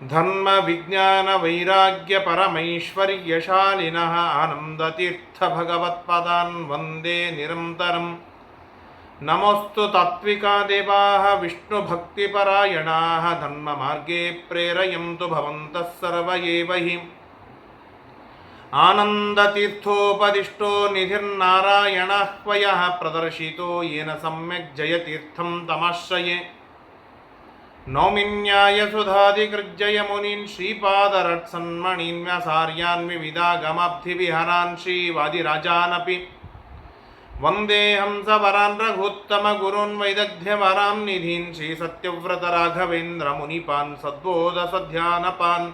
ధర్మ విజ్ఞాన వైరాగ్య పరమైశ్వర్యశాలిన ఆనందతీర్థ భగవత్పదాన్ వందే నిరంతరం నమోస్తు తాత్వికాదేవా విష్ణుభక్తిపరాయణా ధర్మమార్గే ప్రేరయంతు భవంతः हि। ఆనందతీర్థోపదిష్టో నిధిర్నారాయణ హ్వయ ప్రదర్శితో ఏన సమ్యక్ జయతీర్థం తమాశ్రయే नौमिन्यायसुधादिकृज्जय मुनीन् श्रीपादरट्सन्मणीन् व्यासार्यान् विविधागमाब्धिविहरान् श्रीवादिराजानपि। वन्देऽहं सवरान् रघुत्तमगुरून् वैदग्ध्यवरां निधीन् श्रीसत्यव्रतराघवेन्द्रमुनिपान् सद्बोधसध्यानपान्।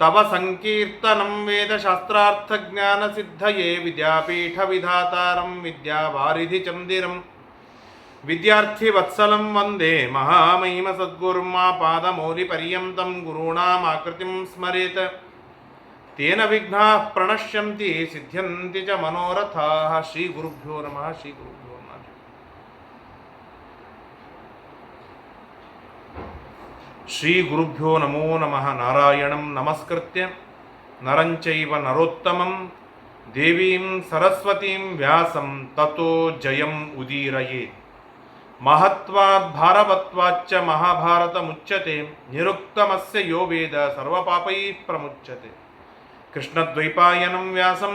तव सङ्कीर्तनं वेदशास्त्रार्थज्ञानसिद्धये विद्यापीठविधातारं विद्यावारिधिचन्दिरम्। విద్యార్థి వత్సలం వందే మహామహిమ సద్గుర్మా పాదమౌలి పర్యంతం గురూణామాకృతిం స్మరేత్. తేన విఘ్నా ప్రణశ్యంతి సిద్ధ్యంతి చ మనోరథా. శ్రీ గురుభ్యో నమ శ్రీ గురుభ్యో నమ. శ్రీ గురుభ్యో నమో నమ. నారాయణం నమస్కృత్య. నరంచైవ నరోత్తమం. దేవీం సరస్వతీం వ్యాసం తతో జయం ఉదీరయేత్. మహత్వాద్భారవత్వాచ్చ మహాభారతముచ్యతే నిరుక్తమస్య యో వేద సర్వపాపై ప్రముచ్యతే. కృష్ణద్వైపాయనం వ్యాసం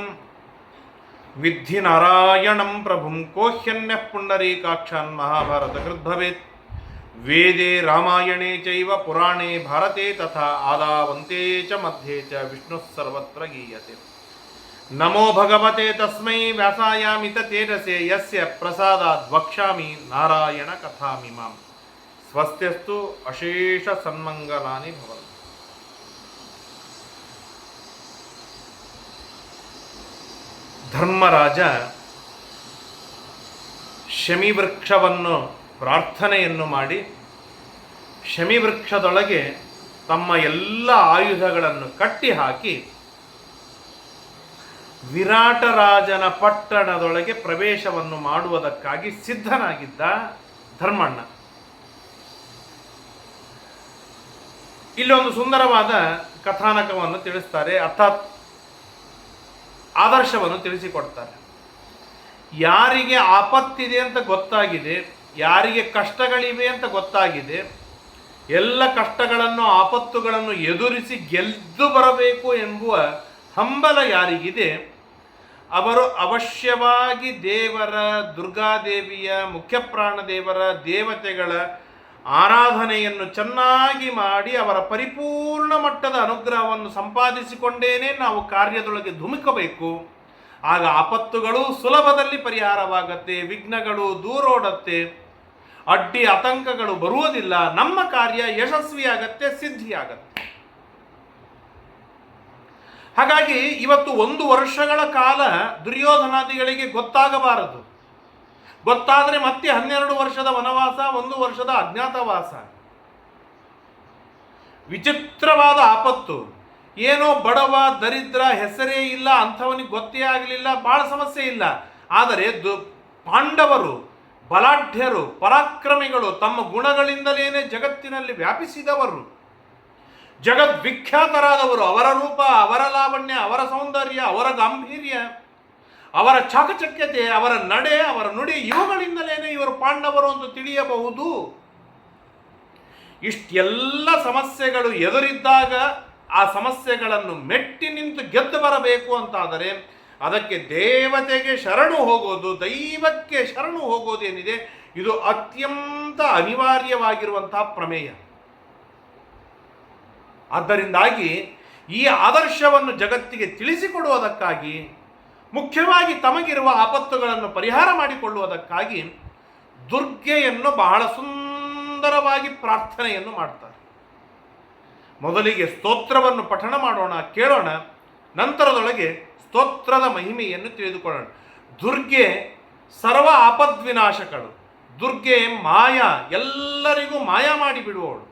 విద్ధి నారాయణం ప్రభుం కోహ్యన్య పుండరీకాక్షాన్ మహాభారతకృద్భవేత్. వేదే రామాయణే చైవ పురాణే భారతే తథా ఆదావంతే చ మధ్యే చ విష్ణుः సర్వత్ర గీయతే. ನಮೋ ಭಗವತೆ ತಸ್ಮೈ ವ್ಯಾಸಾಯಾಮಿತ ತೇಜಸೆ ಯಸ್ಯ ಪ್ರಸಾದ ವಕ್ಷಾಮಿ ನಾರಾಯಣ ಕಥಾಮಿ ಮಾಂ ಸ್ವಸ್ತ್ಯಸ್ತು ಅಶೇಷ ಸನ್ಮಂಗಲಾನಿ ಭವಂತು ಧರ್ಮರಾಜ ಶಮಿವೃಕ್ಷವನ್ನು ಪ್ರಾರ್ಥನೆಯನ್ನು ಮಾಡಿ, ಶಮಿವೃಕ್ಷದೊಳಗೆ ತಮ್ಮ ಎಲ್ಲ ಆಯುಧಗಳನ್ನು ಕಟ್ಟಿ ಹಾಕಿ ವಿರಾಟರಾಜನ ಪಟ್ಟಣದೊಳಗೆ ಪ್ರವೇಶವನ್ನು ಮಾಡುವುದಕ್ಕಾಗಿ ಸಿದ್ಧನಾಗಿದ್ದ ಧರ್ಮಣ್ಣ. ಇಲ್ಲೊಂದು ಸುಂದರವಾದ ಕಥಾನಕವನ್ನು ತಿಳಿಸ್ತಾರೆ, ಅರ್ಥಾತ್ ಆದರ್ಶವನ್ನು ತಿಳಿಸಿಕೊಡ್ತಾರೆ. ಯಾರಿಗೆ ಆಪತ್ತಿದೆ ಅಂತ ಗೊತ್ತಾಗಿದೆ, ಯಾರಿಗೆ ಕಷ್ಟಗಳಿವೆ ಅಂತ ಗೊತ್ತಾಗಿದೆ, ಎಲ್ಲ ಕಷ್ಟಗಳನ್ನು, ಆಪತ್ತುಗಳನ್ನು ಎದುರಿಸಿ ಗೆದ್ದು ಬರಬೇಕು ಎಂಬುವ ಹಂಬಲ ಯಾರಿಗಿದೆ ಅವರು ಅವಶ್ಯವಾಗಿ ದೇವರ, ದುರ್ಗಾದೇವಿಯ, ಮುಖ್ಯಪ್ರಾಣ ದೇವರ ದೇವತೆಗಳ ಆರಾಧನೆಯನ್ನು ಚೆನ್ನಾಗಿ ಮಾಡಿ ಅವರ ಪರಿಪೂರ್ಣ ಮಟ್ಟದ ಅನುಗ್ರಹವನ್ನು ಸಂಪಾದಿಸಿಕೊಂಡೇನೆ ನಾವು ಕಾರ್ಯದೊಳಗೆ ಧುಮುಕಬೇಕು. ಆಗ ಆಪತ್ತುಗಳು ಸುಲಭದಲ್ಲಿ ಪರಿಹಾರವಾಗತ್ತೆ, ವಿಘ್ನಗಳು ದೂರೋಡತ್ತೆ ಅಡ್ಡಿ ಆತಂಕಗಳು ಬರುವುದಿಲ್ಲ. ನಮ್ಮ ಕಾರ್ಯ ಯಶಸ್ವಿಯಾಗತ್ತೆ, ಸಿದ್ಧಿಯಾಗತ್ತೆ. ಹಾಗಾಗಿ ಇವತ್ತು ಒಂದು ವರ್ಷಗಳ ಕಾಲ ದುರ್ಯೋಧನಾದಿಗಳಿಗೆ ಗೊತ್ತಾಗಬಾರದು. ಗೊತ್ತಾದರೆ ಮತ್ತೆ ಹನ್ನೆರಡು ವರ್ಷದ ವನವಾಸ, ಒಂದು ವರ್ಷದ ಅಜ್ಞಾತವಾಸ. ವಿಚಿತ್ರವಾದ ಆಪತ್ತು. ಏನೋ ಬಡವ, ದರಿದ್ರ, ಹೆಸರೇ ಇಲ್ಲ, ಅಂಥವನಿಗೆ ಗೊತ್ತೇ ಆಗಲಿಲ್ಲ ಬಹಳ ಸಮಸ್ಯೆ ಇಲ್ಲ. ಆದರೆ ದು ಪಾಂಡವರು, ಬಲಾಢ್ಯರು, ಪರಾಕ್ರಮಿಗಳು ತಮ್ಮ ಗುಣಗಳಿಂದಲೇನೆ ಜಗತ್ತಿನಲ್ಲಿ ವ್ಯಾಪಿಸಿದವರು. ಜಗದ್ವಿಖ್ಯಾತರಾದವರು, ಅವರ ರೂಪ, ಅವರ ಲಾವಣ್ಯ, ಅವರ ಸೌಂದರ್ಯ, ಅವರ ಗಾಂಭೀರ್ಯ, ಅವರ ಚಾಕಚಕ್ಯತೆ, ಅವರ ನಡೆ, ಅವರ ನುಡಿ ಇವುಗಳಿಂದಲೇ ಇವರು ಪಾಂಡವರು ಅಂತ ತಿಳಿಯಬಹುದು. ಇಷ್ಟೆಲ್ಲ ಸಮಸ್ಯೆಗಳು ಎದುರಿದ್ದಾಗ ಆ ಸಮಸ್ಯೆಗಳನ್ನು ಮೆಟ್ಟಿ ನಿಂತು ಗೆದ್ದು ಬರಬೇಕು ಅಂತಾದರೆ ಅದಕ್ಕೆ ದೇವತೆಗೆ ಶರಣು ಹೋಗೋದು, ದೈವಕ್ಕೆ ಶರಣು ಹೋಗೋದೇನಿದೆ ಇದು ಅತ್ಯಂತ ಅನಿವಾರ್ಯವಾಗಿರುವಂತಹ ಪ್ರಮೇಯ. ಆದ್ದರಿಂದಾಗಿ ಈ ಆದರ್ಶವನ್ನು ಜಗತ್ತಿಗೆ ತಿಳಿಸಿಕೊಡುವುದಕ್ಕಾಗಿ, ಮುಖ್ಯವಾಗಿ ತಮಗಿರುವ ಆಪತ್ತುಗಳನ್ನು ಪರಿಹಾರ ಮಾಡಿಕೊಳ್ಳುವುದಕ್ಕಾಗಿ ದುರ್ಗೆಯನ್ನು ಬಹಳ ಸುಂದರವಾಗಿ ಪ್ರಾರ್ಥನೆಯನ್ನು ಮಾಡ್ತಾರೆ. ಮೊದಲಿಗೆ ಸ್ತೋತ್ರವನ್ನು ಪಠಣ ಮಾಡೋಣ, ಕೇಳೋಣ, ನಂತರದೊಳಗೆ ಸ್ತೋತ್ರದ ಮಹಿಮೆಯನ್ನು ತಿಳಿದುಕೊಳ್ಳೋಣ. ದುರ್ಗೆ ಸರ್ವ ಆಪದ್ವಿನಾಶಕಳು. ದುರ್ಗೆ ಮಾಯ, ಎಲ್ಲರಿಗೂ ಮಾಯ ಮಾಡಿಬಿಡುವವಳು.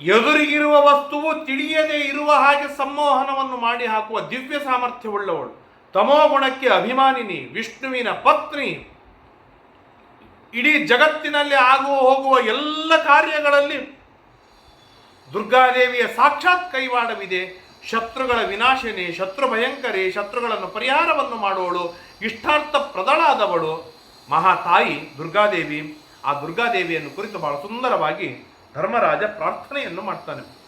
ಎದುರಿಗಿರುವ ವಸ್ತುವು ತಿಳಿಯದೇ ಇರುವ ಹಾಗೆ ಸಂಮೋಹನವನ್ನು ಮಾಡಿ ಹಾಕುವ ದಿವ್ಯ ಸಾಮರ್ಥ್ಯವುಳ್ಳವಳು. ತಮೋಗುಣಕ್ಕೆ ಅಭಿಮಾನಿನಿ, ವಿಷ್ಣುವಿನ ಪತ್ನಿ. ಇಡೀ ಜಗತ್ತಿನಲ್ಲಿ ಆಗುವ ಹೋಗುವ ಎಲ್ಲ ಕಾರ್ಯಗಳಲ್ಲಿ ದುರ್ಗಾದೇವಿಯ ಸಾಕ್ಷಾತ್ ಕೈವಾಡವಿದೆ. ಶತ್ರುಗಳ ವಿನಾಶಿನಿ, ಶತ್ರು ಭಯಂಕರಿ, ಶತ್ರುಗಳನ್ನು ಪರಿಹಾರವನ್ನು ಮಾಡುವಳು, ಇಷ್ಟಾರ್ಥ ಪ್ರದಳಾದವಳು ಮಹಾತಾಯಿ ದುರ್ಗಾದೇವಿ. ಆ ದುರ್ಗಾದೇವಿಯನ್ನು ಕುರಿತು ಬಹಳ ಸುಂದರವಾಗಿ ಧರ್ಮರಾಜ ಪ್ರಾರ್ಥನೆಯನ್ನು ಮಾಡ್ತಾನೆ.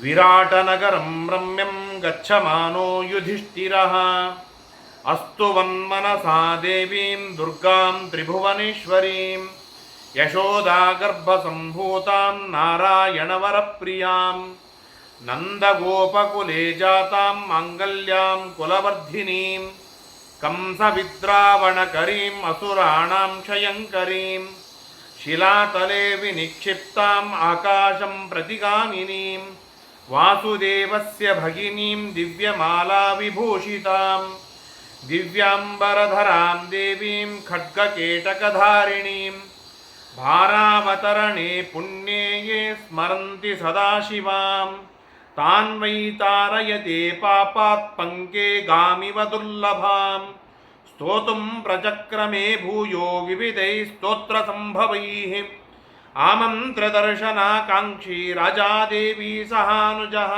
ವಿರಾಟನಗರಂ ರಮ್ಯಂ ಗಚ್ಚಮಾನೋ ಯುಧಿಷ್ಠಿರ. ಅಸ್ತು ವನ್ಮನಸಾ ದೇವೀಂ ದುರ್ಗಾಂ ತ್ರಿಭುವನೇಶ್ವರೀಂ. ಯಶೋದಾಗರ್ಭಸಂಭೂತಾಂ ನಾರಾಯಣವರಪ್ರಿಯಾಂ. ನಂದಗೋಪಕುಲೇ ಜಾತಾಂ ಮಾಂಗಲ್ಯಾಂ ಕುಲವರ್ಧಿನೀಂ. ಕಂಸವಿದ್ರಾವಣಕರೀಂ ಅಸುರಾಣಾಂ ಕ್ಷಯಂಕರೀಂ శిలాతలే వినిక్షిప్తాం ఆకాశం ప్రతిగామినీం వాసుదేవస్య భగినీం దివ్యమాలా విభూషితాం దివ్యాంబరధరాం దేవీం ఖడ్గకేటకధారిణీం. భారావతరణే పుణ్యే ఏ స్మరంతి సదాశివాం. तान्वै तारयते पापात् पङ्के गामिव दुर्लभाम् ದುರ್ಲಭಾಂ ಸ್ತೋತುಂ ಪ್ರಚಕ್ರಮೇ ಭೂಯೋ ವಿವಿಧೈ ಸ್ತೋತ್ರ ಸಂಭವೈಃ ಆಮಂತ್ರದರ್ಶನಾಕಾಂಕ್ಷಿ ರಾಜಾದೇವಿ ಸಹಾನುಜಃ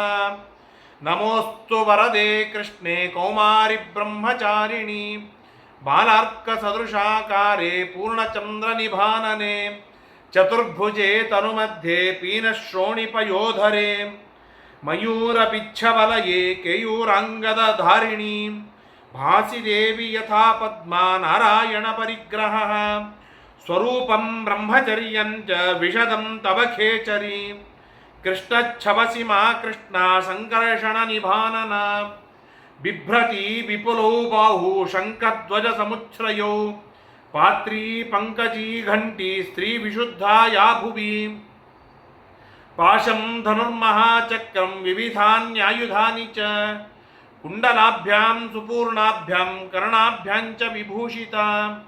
ನಮೋಸ್ತು ವರದೆ ಕೃಷ್ಣೆ ಕೌಮಾರಿ ಬ್ರಹ್ಮಚಾರಿಣಿ ಬಾಲಾರ್ಕ ಸದೃಶಾಕಾರೆ ಪೂರ್ಣಚಂದ್ರ ನಿಭಾನನೆ ಚತುರ್ಭುಜೆ ತನುಮಧ್ಯೆ भासिदेवी यथा पद्मा नारायण परिग्रह। स्वरूप ब्रह्मचर्य विशदम तव खेचरी। कृष्णच्छवसि मा कृष्ण संकर्षण निभान बिभ्रती विपुलौ बाहु शङ्खध्वजसमुच्छ्रयौ। पात्री पंकजी घंटी स्त्री विशुद्धा या भुवि। पाशं धनुर्महाचक्रं विविधान्यायुधानि च। कुण्डलाभ्यां, सुपूर्णाभ्यां च विभूषिता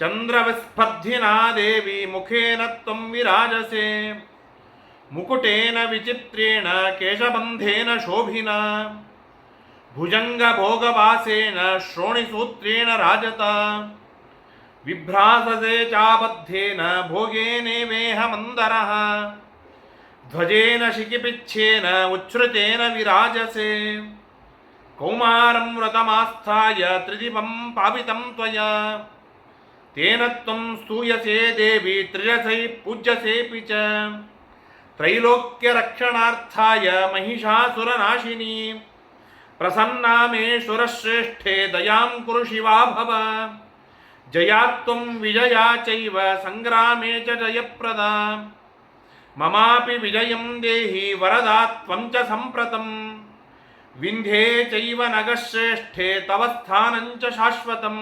चन्द्रविस्फद्धिना देवी मुखेन त्वं विराजसे। मुकुटेन विचित्रेण केशबंधेन शोभिना। भुजङ्गभोगवासेन, श्रोणिसूत्रेण राजता। विभ्रासे चाबद्धेन भोगेनेवेह मंदर ध्वजेन शिखिपिच्छेन, उच्छ्रुतेन विराजसे। ವಿಭ್ರಾಸಸೆ ಚಾಬದ್ಧೇನ ಭೋಗೇನೇವೇಹ ಮಂದರಃ ಧ್ವಜೇನ ಶಿಖಿಪಿಚ್ಛೇನ ಉಚ್ಛ್ರುತೇನ ವಿರಾಜಸೆ ಕೌಮಾರಂ ವ್ರತಮಾಸ್ಥಾಯ ತ್ರಿದಿಪಂ ಪಾವಿತಂ ತ್ವಯಾ ತೇನ ತ್ವಂ ಸ್ತೂಯಸೆ ದೇವಿ ತ್ರಿರಸೈ ಪೂಜ್ಯಸೇಪಿ ಚ ತ್ರೈಲೋಕ್ಯರಕ್ಷಣಾರ್ಥಾಯ ಮಹಿಷಾಸುರನಾಶಿನಿ ಪ್ರಸನ್ನಾ ಮೇ ಸುರಶ್ರೇಷ್ಠೆ ದಯಾಂ ಕುರು ಶಿವಾ ಭವ ಜಯಾತ್ವಂ ವಿಜಯಾ ಚೈವ ಸಂಗ್ರಾಮೇ ಚ ಜಯಪ್ರದಾ ಮಮಾಪಿ ವಿಜಯಂ ದೇಹಿ ವರದಾ ತ್ವಂ ಚ ಸಂಪ್ರತಂ ವಿಂಧ್ಯೇ ಚೈವ ನಗಶ್ರೇಷ್ಠೆ ತವ ಸ್ಥಾನಂ ಚ ಶಾಶ್ವತಂ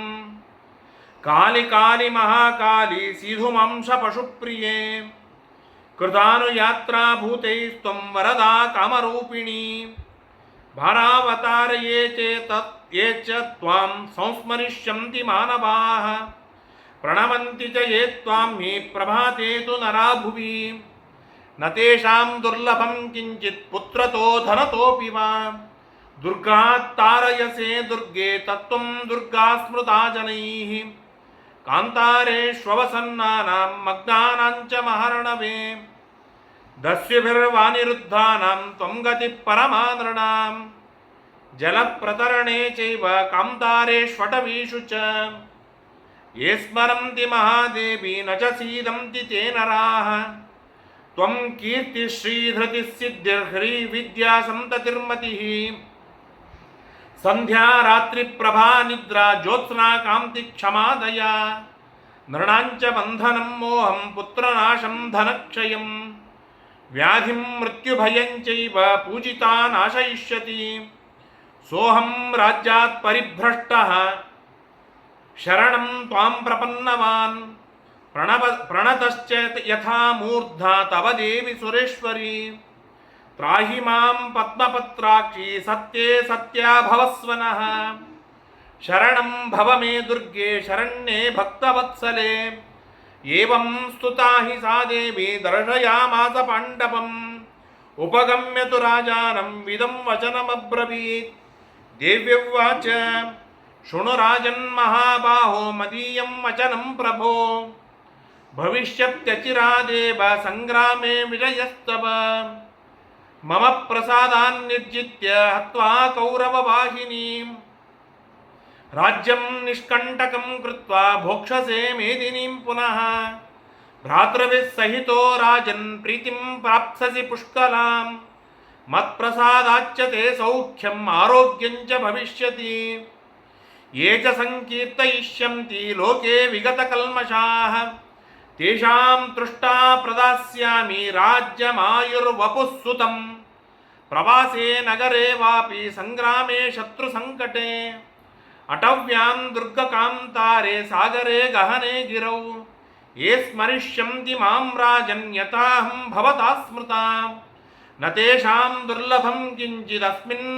ಕಾಲಿ ಕಾಲಿ ಮಹಾಕಾಲಿ ಸೀಧುಮಾಂಶ ಪಶುಪ್ರಿಯೇ ಕೃತಾನುಯಾತ್ರಾಭೂತೈಸ್ತ್ವಂ ವರದಾ ಕಾಮರೂಪಿಣಿ ಭಾರಾವತಾರಯೇ ಚೇತ ಯೇ ಚ ತ್ವಾಂ ಸಂಸ್ಮರಿಷ್ಯಂತಿ ಮಾನವಾಃ ಪ್ರಣವಂತಿ ಚ ಯೇ ತ್ವಾಂ ಹಿ ಪ್ರಭಾತೆ ತು ನರಾ ಭುವಿ ನ ತೇಷಾಂ ದುರ್ಲಭಂ ಕಿಂಚಿತ್ ಪುತ್ರತೋ ಧನತೋಪಿ ವಾ ದುರ್ಗಾತ್ ತಾರಯಸೆ ದುರ್ಗೆ ತತ್ವಂ ದುರ್ಗಾ ಸ್ಮೃತಾ ಜನೈಃ ಕಾಂತಾರೇಷ್ವಸನ್ನಾನಾಂ ಮಗ್ನಾನಾಂಚ ಮಹರ್ಣವೇ ದಸ್ಯುಭಿರ್ವಾನಿರುದ್ಧಾನಾಂ ತ್ವಂ ಗತಿ ಪರಮಾನೃಣಾಂ ಜಲಪ್ರತರಣೆ ಚೈವ ಕಾಂತಾರೇಷ್ವಟವೀಷು ಚ ಯೇ ಸ್ಮರಂತಿ ಮಹಾದೇವಿ ನ ಚ ಸೀದಂತಿ ತೇ ನರಾಃ ತ್ವಂ ಕೀರ್ತಿ ಶ್ರೀಧೃತಿ ಸಿದ್ಧಿರ್ಹ್ರೀ ವಿದ್ಯಾ ಸಂತತಿರ್ಮತಿ ಸಂಧ್ಯಾ ರಾತ್ರಿ ಪ್ರಭಾ ನಿದ್ರಾ ಜ್ಯೋತ್ಸ್ನಾ ಕಾಂತಿ ಕ್ಷಮಾದಯ ನೃಣಾಂಚ ಬಂಧನಂ ಮೋಹಂ ಪುತ್ರನಾಶಂ ಧನಕ್ಷಯಂ ವ್ಯಾಧಿಂ ಮೃತ್ಯುಭಯಂಚೈವ ಪೂಜಿತಾ ನಾಶಯಿಷ್ಯತಿ ಸೋಹಂ ರಾಜ್ಯಾತ್ ಪರಿಭ್ರಷ್ಟಃ ಶರಣಂ ತ್ವಾಂ ಪ್ರಪನ್ನವಾನ್ ಪ್ರಣವ ಪ್ರಣತಶ್ಚ ಯಥಾ ಮೂರ್ಧ ತವ ದೇವಿ ಸುರೇಶ್ವರಿ ತ್ರಾಹಿ ಮಾಂ ಪದ್ಮಪತ್ರಾಕ್ಷಿ ಸತ್ಯೇ ಸತ್ಯ ಭವಸ್ವನಃ ಶರಣಂ ಭವ ಮೇ ದುರ್ಗೆ ಶರಣ್ಯೇ ಭಕ್ತವತ್ಸಲೆ ಏವಂ ಸ್ತುತಾ ಹಿ ಸಾ ದೇವಿ ದರ್ಶಯಾಮಾಸ ಪಾಂಡವಂ ಉಪಗಮ್ಯ ತು ರಾಜಾನಂ ವಿದಂ ವಚನಮಬ್ರವೀತ್ ದೇವ್ಯವಾಚ ಶೃಣು ರಾಜನ್ ಮಹಾಬಾಹೋ ಮದೀಯಂ ವಚನಂ ಪ್ರಭೋ ಭವಿಷ್ಯತ್ಯಚಿರಾದೇವ ಸಂಗ್ರಾಮೇ ವಿಜಯಸ್ತವ ಮಮ ಪ್ರಸಾದಾನ್ನಿರ್ಜಿತ್ಯ ಹತ್ವಾ ಕೌರವವಾಹಿನೀಂ ರಾಜ್ಯಂ ನಿಷ್ಕಂಟಕಂ ಕೃತ್ವಾ ಭೋಕ್ಷಸೆ ಮೇದಿನೀಂ ಪುನಃ ಭ್ರಾತೃಭಿಃ ಸಹಿತೋ ರಾಜನ್ ಪ್ರೀತಿಂ ಪ್ರಾಪ್ಸಸಿ ಪುಷ್ಕಲಾಂ ಮತ್ಪ್ರಸಾದಾಚ್ಚ ತೇ ಸೌಖ್ಯಂ ಆರೋಗ್ಯಂಚ ಭವಿಷ್ಯತಿ ಯೇ ಚ ಸಂಕೀರ್ತಯಿಷ್ಯಂತಿ ಲೋಕೆ ವಿಗತಕಲ್ಮಷಾಃ ತೇಷಾಂ ತೃಷ್ಟಾ ಪ್ರದಾಸ್ಯಾಮಿ ರಾಜ್ಯಮಾಯುರ್ವಪುಃ ಸುತಂ ಪ್ರವಾಸೇ ನಗರೆ ವಾಪಿ ಸಂಗ್ರಾಮೇ ಶತ್ರು ಸಂಕಟೆ ಅಟವ್ಯಾಂ ದುರ್ಗಕಾಂತಾರೆ ಸಾಗರೆ ಗಹನೆ ಗಿರೌ ಯೇ ಸ್ಮರಿಷ್ಯಂತಿ ಮಾಂ ರಾಜನ್ ಯಥಾಹಂ ಭವತಾ ಸ್ಮೃತಾ ನ ತೇಷಾಂ ದುರ್ಲಭಂ ಕಿಂಚಿದಸ್ಮಿನ್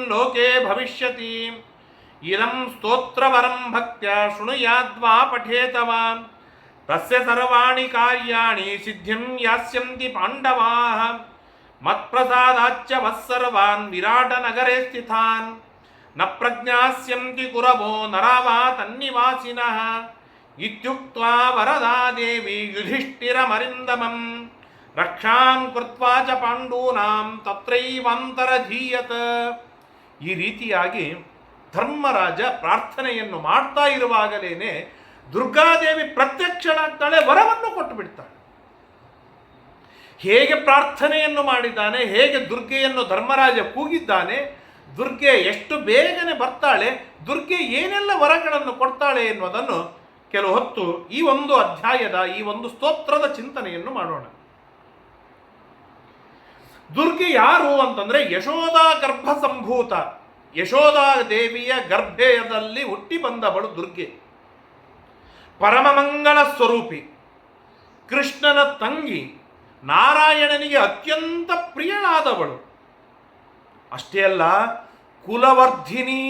ತಸ್ಯ ಸರ್ವಾಣಿ ಕಾರ್ಯಾಣಿ ಸಿದ್ಧಿಂ ಯಾಸ್ಯಂತಿ ಪಾಂಡವಾಃ ಮತ್ಪ್ರಸಾದಾಚ್ಚ ವತ್ಸರ್ವಾನ್ ವಿರಾಟನಗರೆ ಸ್ಥಿತಾನ್ನ ಪ್ರಜ್ಞಾಸ್ಯಂತಿ ಕುರವೋ ನರವಾ ತನ್ನಿವಾಸಿನಃ ಇತ್ಯುಕ್ತ್ವಾ ವರದಾ ದೇವಿ ಯುಧಿಷ್ಠಿರಮರಿಂದಮಂ ರಕ್ಷಾಂ ಕೃತ್ವಾ ಚ ಪಾಂಡೂನಾಂ ತತ್ರೈವಾಂತರಧೀಯತ ಈ ರೀತಿಯಾಗಿ ಧರ್ಮರಾಜ ಪ್ರಾರ್ಥನೆಯನ್ನು ಮಾಡ್ತಾ ಇರುವಾಗಲೇನೆ ದುರ್ಗಾದೇವಿ ಪ್ರತ್ಯಕ್ಷಳಾಗ್ತಾಳೆ ವರವನ್ನು ಕೊಟ್ಟು ಬಿಡ್ತಾಳೆ. ಹೇಗೆ ಪ್ರಾರ್ಥನೆಯನ್ನು ಮಾಡಿದ್ದಾನೆ, ಹೇಗೆ ದುರ್ಗೆಯನ್ನು ಧರ್ಮರಾಜ ಕೂಗಿದ್ದಾನೆ, ದುರ್ಗೆ ಎಷ್ಟು ಬೇಗನೆ ಬರ್ತಾಳೆ, ದುರ್ಗೆ ಏನೆಲ್ಲ ವರಗಳನ್ನು ಕೊಡ್ತಾಳೆ ಎನ್ನುವುದನ್ನು ಕೆಲವು ಹೊತ್ತು ಈ ಒಂದು ಅಧ್ಯಾಯದ, ಈ ಒಂದು ಸ್ತೋತ್ರದ ಚಿಂತನೆಯನ್ನು ಮಾಡೋಣ. ದುರ್ಗೆ ಯಾರು ಅಂತಂದ್ರೆ ಯಶೋದಾ ಗರ್ಭ ಸಂಭೂತ ಯಶೋದಾ ದೇವಿಯ ಗರ್ಭೆಯದಲ್ಲಿ ಹುಟ್ಟಿ ಬಂದವಳು ದುರ್ಗೆ. ಪರಮಮಂಗಳ ಸ್ವರೂಪಿ. ಕೃಷ್ಣನ ತಂಗಿ ನಾರಾಯಣನಿಗೆ ಅತ್ಯಂತ ಪ್ರಿಯಳಾದವಳು. ಅಷ್ಟೇ ಅಲ್ಲ, ಕುಲವರ್ಧಿನಿ,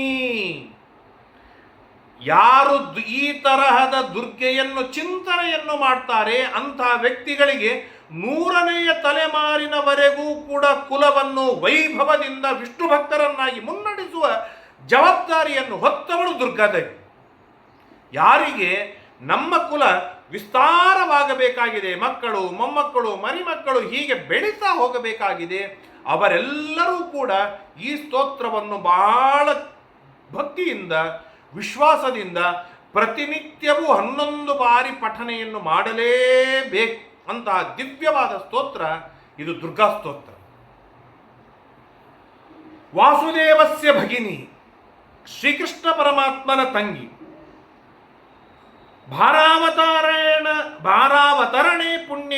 ಯಾರು ಈ ತರಹದ ದುರ್ಗೆಯನ್ನು ಚಿಂತನೆಯನ್ನು ಮಾಡ್ತಾರೆ ಅಂತಹ ವ್ಯಕ್ತಿಗಳಿಗೆ ನೂರನೆಯ ತಲೆಮಾರಿನವರೆಗೂ ಕೂಡ ಕುಲವನ್ನು ವೈಭವದಿಂದ ವಿಷ್ಣು ಭಕ್ತರನ್ನಾಗಿ ಮುನ್ನಡೆಸುವ ಜವಾಬ್ದಾರಿಯನ್ನು ಹೊತ್ತವಳು ದುರ್ಗಾದೇವಿ. ಯಾರಿಗೆ? ನಮ್ಮ ಕುಲ ವಿಸ್ತಾರವಾಗಬೇಕಾಗಿದೆ. ಮಕ್ಕಳು, ಮೊಮ್ಮಕ್ಕಳು, ಮರಿಮಕ್ಕಳು ಹೀಗೆ ಬೆಳೀತಾ ಹೋಗಬೇಕಾಗಿದೆ. ಅವರೆಲ್ಲರೂ ಕೂಡ ಈ ಸ್ತೋತ್ರವನ್ನು ಬಹಳ ಭಕ್ತಿಯಿಂದ, ವಿಶ್ವಾಸದಿಂದ ಪ್ರತಿನಿತ್ಯವೂ ಹನ್ನೊಂದು ಬಾರಿ ಪಠನೆಯನ್ನು ಮಾಡಲೇಬೇಕು ಅಂತಹ ದಿವ್ಯವಾದ ಸ್ತೋತ್ರ. ಇದು ದುರ್ಗಾ ಸ್ತೋತ್ರ. ವಾಸುದೇವಸ್ಯ ಭಗಿನಿ, ಶ್ರೀಕೃಷ್ಣ ಪರಮಾತ್ಮನ ತಂಗಿ. ಭಾರಾವತಾರಣ, ಭಾರಾವತರಣೆ ಪುಣ್ಯ,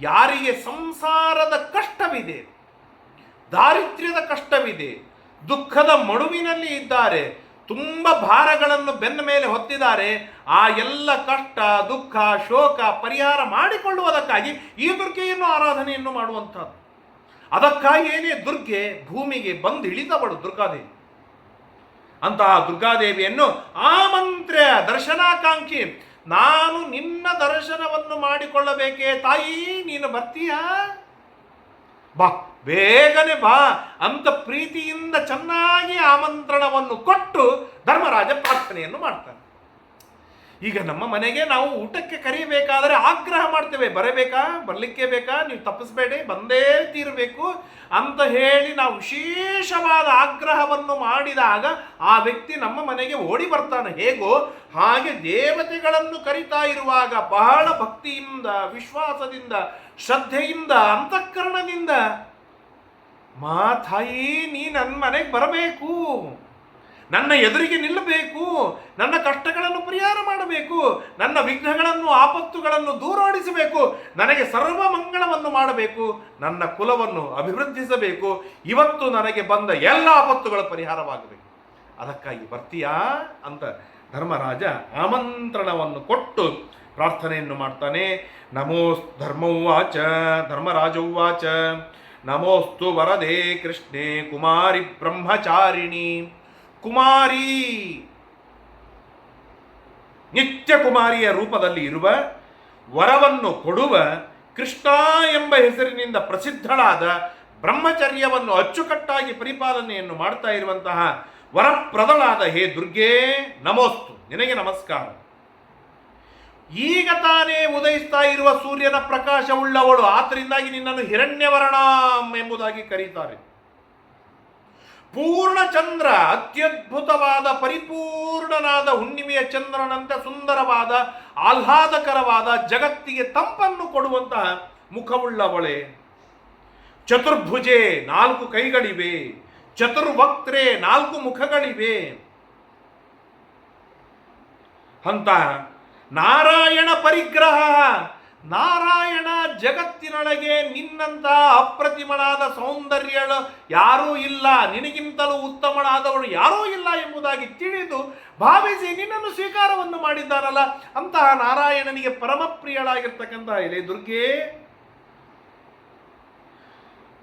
ಯಾರಿಗೆ ಸಂಸಾರದ ಕಷ್ಟವಿದೆ, ದಾರಿದ್ರ್ಯದ ಕಷ್ಟವಿದೆ, ದುಃಖದ ಮಡುವಿನಲ್ಲಿ ಇದ್ದಾರೆ, ತುಂಬ ಭಾರಗಳನ್ನು ಬೆನ್ನ ಮೇಲೆ ಹೊತ್ತಿದ್ದಾರೆ, ಆ ಎಲ್ಲ ಕಷ್ಟ, ದುಃಖ, ಶೋಕ ಪರಿಹಾರ ಮಾಡಿಕೊಳ್ಳುವುದಕ್ಕಾಗಿ ಈ ದುರ್ಗೆಯನ್ನು ಆರಾಧನೆಯನ್ನು ಮಾಡುವಂಥದ್ದು. ಅದಕ್ಕಾಗಿಯೇ ದುರ್ಗೆ ಭೂಮಿಗೆ ಬಂದು ಇಳಿದವಳು ದುರ್ಗಾದೇವಿ. ಅಂತಹ ದುರ್ಗಾದೇವಿಯನ್ನು ಆಮಂತ್ರ ದರ್ಶನಾಕಾಂಕ್ಷಿ, ನಾನು ನಿನ್ನ ದರ್ಶನವನ್ನು ಮಾಡಿಕೊಳ್ಳಬೇಕೇ ತಾಯಿ, ನೀನು ಬರ್ತೀಯಾ? ಬಾ, ಬೇಗನೆ ಬಾ. ಅಂತ ಪ್ರೀತಿಯಿಂದ ಚೆನ್ನಾಗಿ ಆಮಂತ್ರಣವನ್ನು ಕೊಟ್ಟು ಧರ್ಮರಾಜ ಪ್ರಾರ್ಥನೆಯನ್ನು ಮಾಡ್ತಾನೆ. ಈಗ ನಮ್ಮ ಮನೆಗೆ ನಾವು ಊಟಕ್ಕೆ ಕರೀಬೇಕಾದರೆ ಆಗ್ರಹ ಮಾಡ್ತೇವೆ. ಬರಬೇಕಾ? ಬರಲಿಕ್ಕೆ ಬೇಕಾ? ನೀವು ತಪ್ಪಿಸ್ಬೇಡಿ. ಬಂದೇ ತೀರಬೇಕು ಅಂತ ಹೇಳಿ ನಾವು ವಿಶೇಷವಾದ ಆಗ್ರಹವನ್ನು ಮಾಡಿದಾಗ ಆ ವ್ಯಕ್ತಿ ನಮ್ಮ ಮನೆಗೆ ಓಡಿ ಬರ್ತಾನೆ. ಹೇಗೋ? ಹಾಗೆ ದೇವತೆಗಳನ್ನು ಕರಿತಾ ಇರುವಾಗ ಬಹಳ ಭಕ್ತಿಯಿಂದ, ವಿಶ್ವಾಸದಿಂದ, ಶ್ರದ್ಧೆಯಿಂದ, ಅಂತಃಕರಣದಿಂದ, ಮಾ ತಾಯಿ, ನೀ ನನ್ನ ಮನೆಗೆ ಬರಬೇಕು. ನನ್ನ ಎದುರಿಗೆ ನಿಲ್ಲಬೇಕು, ನನ್ನ ಕಷ್ಟಗಳನ್ನು ಪರಿಹಾರ ಮಾಡಬೇಕು, ನನ್ನ ವಿಘ್ನಗಳನ್ನು, ಆಪತ್ತುಗಳನ್ನು ದೂರೋಡಿಸಬೇಕು ನನಗೆ ಸರ್ವ ಮಂಗಳವನ್ನು ಮಾಡಬೇಕು, ನನ್ನ ಕುಲವನ್ನು ಅಭಿವೃದ್ಧಿಸಬೇಕು. ಇವತ್ತು ನನಗೆ ಬಂದ ಎಲ್ಲ ಆಪತ್ತುಗಳ ಪರಿಹಾರವಾಗಬೇಕು. ಅದಕ್ಕಾಗಿ ಬರ್ತೀಯಾ ಅಂತ ಧರ್ಮರಾಜ ಆಮಂತ್ರಣವನ್ನು ಕೊಟ್ಟು ಪ್ರಾರ್ಥನೆಯನ್ನು ಮಾಡ್ತಾನೆ. ನಮೋ ಧರ್ಮೌವಾಚ, ಧರ್ಮರಾಜೌವಾಚ. ನಮೋಸ್ತು ವರದೇ ಕೃಷ್ಣೇ ಕುಮಾರಿ ಬ್ರಹ್ಮಚಾರಿಣಿ. ಕುಮಾರಿ. ನಿತ್ಯ ಕುಮಾರಿಯ ರೂಪದಲ್ಲಿ ಇರುವ ವರವನ್ನು ಕೊಡುವ ಕೃಷ್ಣ ಎಂಬ ಹೆಸರಿನಿಂದ ಪ್ರಸಿದ್ಧಳಾದ ಬ್ರಹ್ಮಚರ್ಯವನ್ನು ಅಚ್ಚುಕಟ್ಟಾಗಿ ಪರಿಪಾಲನೆಯನ್ನು ಮಾಡ್ತಾ ಇರುವಂತಹ ವರಪ್ರದಳಾದ ಹೇ ದುರ್ಗೆ, ನಮೋಸ್ತು. ನಿನಗೆ ನಮಸ್ಕಾರ. ಈಗ ತಾನೇ ಉದಯಿಸ್ತಾ ಇರುವ ಸೂರ್ಯನ ಪ್ರಕಾಶವುಳ್ಳವಳು ಆದ್ದರಿಂದಾಗಿ ನಿನ್ನನ್ನು ಹಿರಣ್ಯವರ್ಣ ಎಂಬುದಾಗಿ ಕರೀತಾರೆ. ಪೂರ್ಣ ಚಂದ್ರ, ಅತ್ಯದ್ಭುತವಾದ, ಪರಿಪೂರ್ಣನಾದ ಹುಣ್ಣಿಮೆಯ ಚಂದ್ರನಂತೆ ಸುಂದರವಾದ, ಆಹ್ಲಾದಕರವಾದ ಜಗತ್ತಿಗೆ ತಂಪನ್ನು ಕೊಡುವಂತಹ ಮುಖವುಳ್ಳವಳೆ. ಚತುರ್ಭುಜೆ ನಾಲ್ಕು ಕೈಗಳಿವೆ, ಚತುರ್ವಕ್ತ್ರೆ ನಾಲ್ಕು ಮುಖಗಳಿವೆ. ಅಂತ ನಾರಾಯಣ ಪರಿಗ್ರಹ ನಾರಾಯಣ ಜಗತ್ತಿನೊಳಗೆ ನಿನ್ನಂತ ಅಪ್ರತಿಮಳಾದ ಸೌಂದರ್ಯ ಯಾರೂ ಇಲ್ಲ. ನಿನಗಿಂತಲೂ ಉತ್ತಮಳಾದವಳು ಯಾರೂ ಇಲ್ಲ ಎಂಬುದಾಗಿ ತಿಳಿದು ಭಾವಿಸಿ ನಿನ್ನನ್ನು ಸ್ವೀಕಾರವನ್ನು ಮಾಡಿದ್ದಾರಲ್ಲ ಅಂತಹ ನಾರಾಯಣನಿಗೆ ಪರಮಪ್ರಿಯಳಾಗಿರ್ತಕ್ಕಂತಹ ಎಲೆ ದುರ್ಗೆ.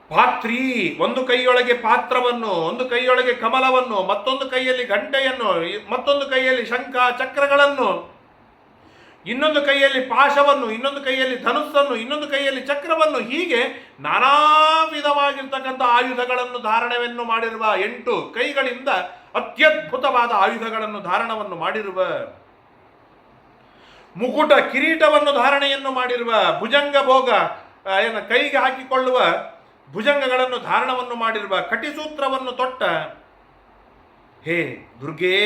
ಪಾತ್ರಿ, ಒಂದು ಕೈಯೊಳಗೆ ಪಾತ್ರವನ್ನು, ಒಂದು ಕೈಯೊಳಗೆ ಕಮಲವನ್ನು, ಮತ್ತೊಂದು ಕೈಯಲ್ಲಿ ಗಂಟೆಯನ್ನು, ಮತ್ತೊಂದು ಕೈಯಲ್ಲಿ ಶಂಖ, ಚಕ್ರಗಳನ್ನು ಇನ್ನೊಂದು ಕೈಯಲ್ಲಿ ಪಾಶವನ್ನು, ಇನ್ನೊಂದು ಕೈಯಲ್ಲಿ ಧನುಸ್ಸನ್ನು, ಇನ್ನೊಂದು ಕೈಯಲ್ಲಿ ಚಕ್ರವನ್ನು, ಹೀಗೆ ನಾನಾ ವಿಧವಾಗಿರ್ತಕ್ಕಂಥ ಆಯುಧಗಳನ್ನು ಧಾರಣವನ್ನು ಮಾಡಿರುವ ಎಂಟು ಕೈಗಳಿಂದ ಅತ್ಯದ್ಭುತವಾದ ಆಯುಧಗಳನ್ನು ಧಾರಣವನ್ನು ಮಾಡಿರುವ, ಮುಕುಟ ಕಿರೀಟವನ್ನು ಧಾರಣೆಯನ್ನು ಮಾಡಿರುವ, ಭುಜಂಗ ಭೋಗ ಏನು, ಕೈಗೆ ಹಾಕಿಕೊಳ್ಳುವ ಭುಜಂಗಗಳನ್ನು ಧಾರಣವನ್ನು ಮಾಡಿರುವ ಕಟಿಸೂತ್ರವನ್ನು ತೊಟ್ಟ. ಹೇ ದುರ್ಗೆ,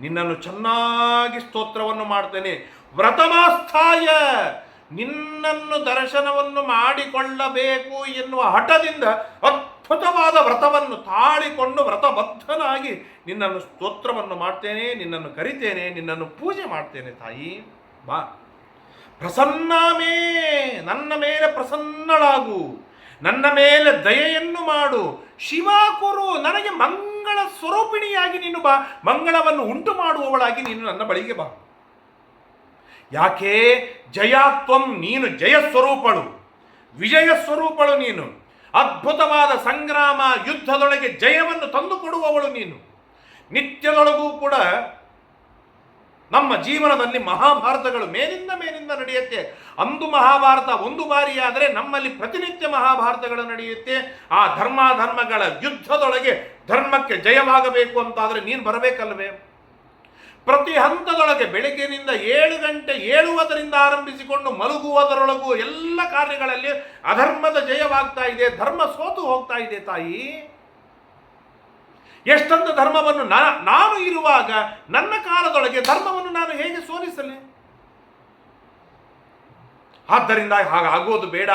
ನಿನ್ನನ್ನು ಚೆನ್ನಾಗಿ ಸ್ತೋತ್ರವನ್ನು ಮಾಡ್ತೇನೆ. ವ್ರತಮಾಸ್ಥಾಯ, ನಿನ್ನನ್ನು ದರ್ಶನವನ್ನು ಮಾಡಿಕೊಳ್ಳಬೇಕು ಎನ್ನುವ ಹಠದಿಂದ ಅದ್ಭುತವಾದ ವ್ರತವನ್ನು ತಾಳಿಕೊಂಡು ವ್ರತಬದ್ಧನಾಗಿ ನಿನ್ನನ್ನು ಸ್ತೋತ್ರವನ್ನು ಮಾಡ್ತೇನೆ, ನಿನ್ನನ್ನು ಕರಿತೇನೆ, ನಿನ್ನನ್ನು ಪೂಜೆ ಮಾಡ್ತೇನೆ ತಾಯಿ. ಬಾ. ಪ್ರಸನ್ನಮೇ ನನ್ನ ಮೇಲೆ ಪ್ರಸನ್ನಳಾಗು. ನನ್ನ ಮೇಲೆ ದಯೆಯನ್ನು ಮಾಡು. ಶಿವ ಕುರು, ನನಗೆ ಮಂಗಳ ಸ್ವರೂಪಿಣಿಯಾಗಿ ನೀನು ಬಾ. ಮಂಗಳವನ್ನು ಉಂಟು ಮಾಡುವವಳಾಗಿ ನೀನು ನನ್ನ ಬಳಿಗೆ ಬಾ. ಯಾಕೆ? ಜಯಾತ್ವಂ ನೀನು ಜಯ ಸ್ವರೂಪಳು. ವಿಜಯ ಸ್ವರೂಪಳು ನೀನು. ಅದ್ಭುತವಾದ ಸಂಗ್ರಾಮ ಯುದ್ಧದೊಳಗೆ ಜಯವನ್ನು ತಂದುಕೊಡುವವಳು ನೀನು. ನಿತ್ಯದೊಳಗೂ ಕೂಡ ನಮ್ಮ ಜೀವನದಲ್ಲಿ ಮಹಾಭಾರತಗಳು ಮೇಲಿಂದ ಮೇಲಿಂದ ನಡೆಯುತ್ತೆ. ಅಂದು ಮಹಾಭಾರತ ಒಂದು ಬಾರಿಯಾದರೆ ನಮ್ಮಲ್ಲಿ ಪ್ರತಿನಿತ್ಯ ಮಹಾಭಾರತಗಳು ನಡೆಯುತ್ತೆ. ಆ ಧರ್ಮಾಧರ್ಮಗಳ ಯುದ್ಧದೊಳಗೆ ಧರ್ಮಕ್ಕೆ ಜಯವಾಗಬೇಕು ಅಂತಾದರೆ ನೀನು ಬರಬೇಕಲ್ವೇ? ಪ್ರತಿ ಹಂತದೊಳಗೆ ಬೆಳಗ್ಗಿನಿಂದ ಏಳು ಗಂಟೆ ಏಳುವುದರಿಂದ ಆರಂಭಿಸಿಕೊಂಡು ಮಲಗುವುದರೊಳಗೂ ಎಲ್ಲ ಕಾರ್ಯಗಳಲ್ಲಿ ಅಧರ್ಮದ ಜಯವಾಗ್ತಾ ಇದೆ, ಧರ್ಮ ಸೋತು ಹೋಗ್ತಾ ಇದೆ ತಾಯಿ. ಎಷ್ಟೊಂದ ಧರ್ಮವನ್ನು ನಾನು ಇರುವಾಗ ನನ್ನ ಕಾಲದೊಳಗೆ ಧರ್ಮವನ್ನು ನಾನು ಹೇಗೆ ಸೋಲಿಸಲಿ? ಆದ್ದರಿಂದ ಹಾಗಾಗೋದು ಬೇಡ.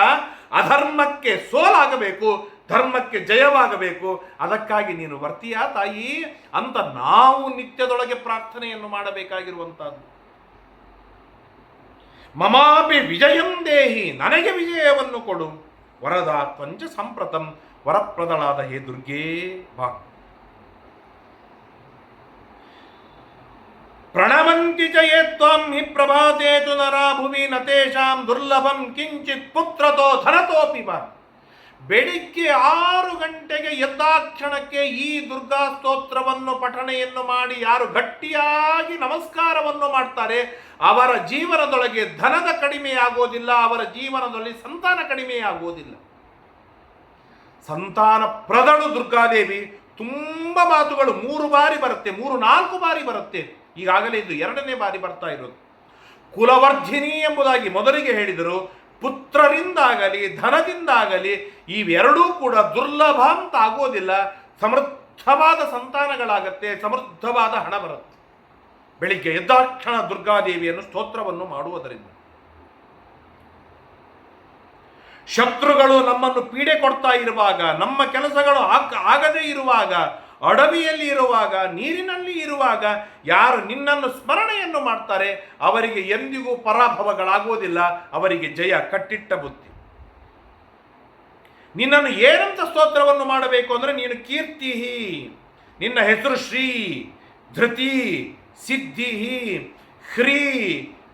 ಅಧರ್ಮಕ್ಕೆ ಸೋಲಾಗಬೇಕು. ಧರ್ಮಕ್ಕೆ ಜಯವಾಗಬೇಕು. ಅದಕ್ಕಾಗಿ ನೀನು ಬರ್ತೀಯಾ ತಾಯಿ? ಅಂತ ನಾವು ನಿತ್ಯದೊಳಗೆ ಪ್ರಾರ್ಥನೆಯನ್ನು ಮಾಡಬೇಕಾಗಿರುವಂತಹದ್ದು ಮಮಾಪಿ ವಿಜಯಂ ದೇಹಿ, ನನಗೆ ವಿಜಯವನ್ನು ಕೊಡು. ವರದ ತ್ವಂಚ ಸಂಪ್ರತಂ, ವರಪ್ರದಳಾದ ಹೇ ದುರ್ಗೇ ಬಾ. ಪ್ರಣವಂತಿ ಜಯೇ ತ್ವಂ ಹಿ ಪ್ರಭಾತೇತು ನರಾ ಭುವಿ ನ ದುರ್ಲಭಂ ಕಿಂಚಿತ್ ಪುತ್ರತೋ ಧನತೋಪಿ ಬಾ. ಬೆಳಿಗ್ಗೆ ಆರು ಗಂಟೆಗೆ ಎದ್ದಾಕ್ಷಣಕ್ಕೆ ಈ ದುರ್ಗಾ ಸ್ತೋತ್ರವನ್ನು ಪಠಣೆಯನ್ನು ಮಾಡಿ ಯಾರು ಗಟ್ಟಿಯಾಗಿ ನಮಸ್ಕಾರವನ್ನು ಮಾಡ್ತಾರೆ, ಅವರ ಜೀವನದೊಳಗೆ ಧನದ ಕಡಿಮೆಯಾಗೋದಿಲ್ಲ ಅವರ ಜೀವನದಲ್ಲಿ ಸಂತಾನ ಕಡಿಮೆಯಾಗುವುದಿಲ್ಲ ಸಂತಾನ ಪ್ರದಳು ದುರ್ಗಾದೇವಿ ತುಂಬ ಮಾತುಗಳು ಮೂರು ಬಾರಿ ಬರುತ್ತೆ, ಮೂರು ನಾಲ್ಕು ಬಾರಿ ಬರುತ್ತೆ. ಈಗಾಗಲೇ ಇದು ಎರಡನೇ ಬಾರಿ ಬರ್ತಾ ಇರೋದು. ಕುಲವರ್ಧಿನಿ ಎಂಬುದಾಗಿ ಮೊದಲಿಗೆ ಹೇಳಿದರು ಪುತ್ರರಿಂದಾಗಲಿ, ಧನದಿಂದಾಗಲಿ ಇವೆರಡೂ ಕೂಡ ದುರ್ಲಭ ಅಂತ ಆಗೋದಿಲ್ಲ ಸಮೃದ್ಧವಾದ ಸಂತಾನಗಳಾಗತ್ತೆ ಸಮೃದ್ಧವಾದ ಹಣ ಬರುತ್ತೆ. ಬೆಳಿಗ್ಗೆ ಎದ್ದಾಕ್ಷಣ ದುರ್ಗಾದೇವಿಯನ್ನು ಸ್ತೋತ್ರವನ್ನು ಮಾಡುವುದರಿಂದ. ಶತ್ರುಗಳು ನಮ್ಮನ್ನು ಪೀಡೆ ಕೊಡ್ತಾ ಇರುವಾಗ, ನಮ್ಮ ಕೆಲಸಗಳು ಆಗ, ಆಗದೇ ಇರುವಾಗ ಅಡವಿಯಲ್ಲಿ ಇರುವಾಗ, ನೀರಿನಲ್ಲಿ ಇರುವಾಗ ಯಾರು ನಿನ್ನನ್ನು ಸ್ಮರಣೆಯನ್ನು ಮಾಡ್ತಾರೆ, ಅವರಿಗೆ ಎಂದಿಗೂ ಪರಾಭವಗಳಾಗುವುದಿಲ್ಲ, ಅವರಿಗೆ ಜಯ ಕಟ್ಟಿಟ್ಟ ಬುದ್ಧಿ. ನಿನ್ನನ್ನು ಏನಂತ ಸ್ತೋತ್ರವನ್ನು ಮಾಡಬೇಕು ಅಂದರೆ ನೀನು ಕೀರ್ತಿ, ನಿನ್ನ ಹೆಸರು ಶ್ರೀ, ಧೃತಿ, ಸಿದ್ಧಿ, ಹ್ರೀ,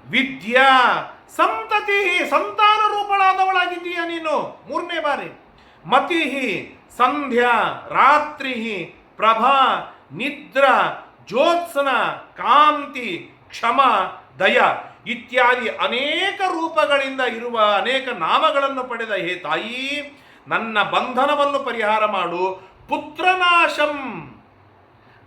ವಿದ್ಯಾ, ಸಂತತಿ, ಸಂತಾನ ರೂಪಳಾದವಳಾಗಿದ್ದೀಯ ನೀನು. ಮೂರನೇ ಬಾರಿ. ಮತಿ, ಸಂಧ್ಯಾ, ರಾತ್ರಿ ಪ್ರಭಾ, ನಿದ್ರ, ಜ್ಯೋತ್ಸನ, ಕಾಂತಿ, ಕ್ಷಮ, ದಯ ಇತ್ಯಾದಿ ಅನೇಕ ರೂಪಗಳಿಂದ ಇರುವ ಅನೇಕ ನಾಮಗಳನ್ನು ಪಡೆದ ಹೇ ತಾಯಿ, ನನ್ನ ಬಂಧನವನ್ನು ಪರಿಹಾರ ಮಾಡು. ಪುತ್ರನಾಶಂ.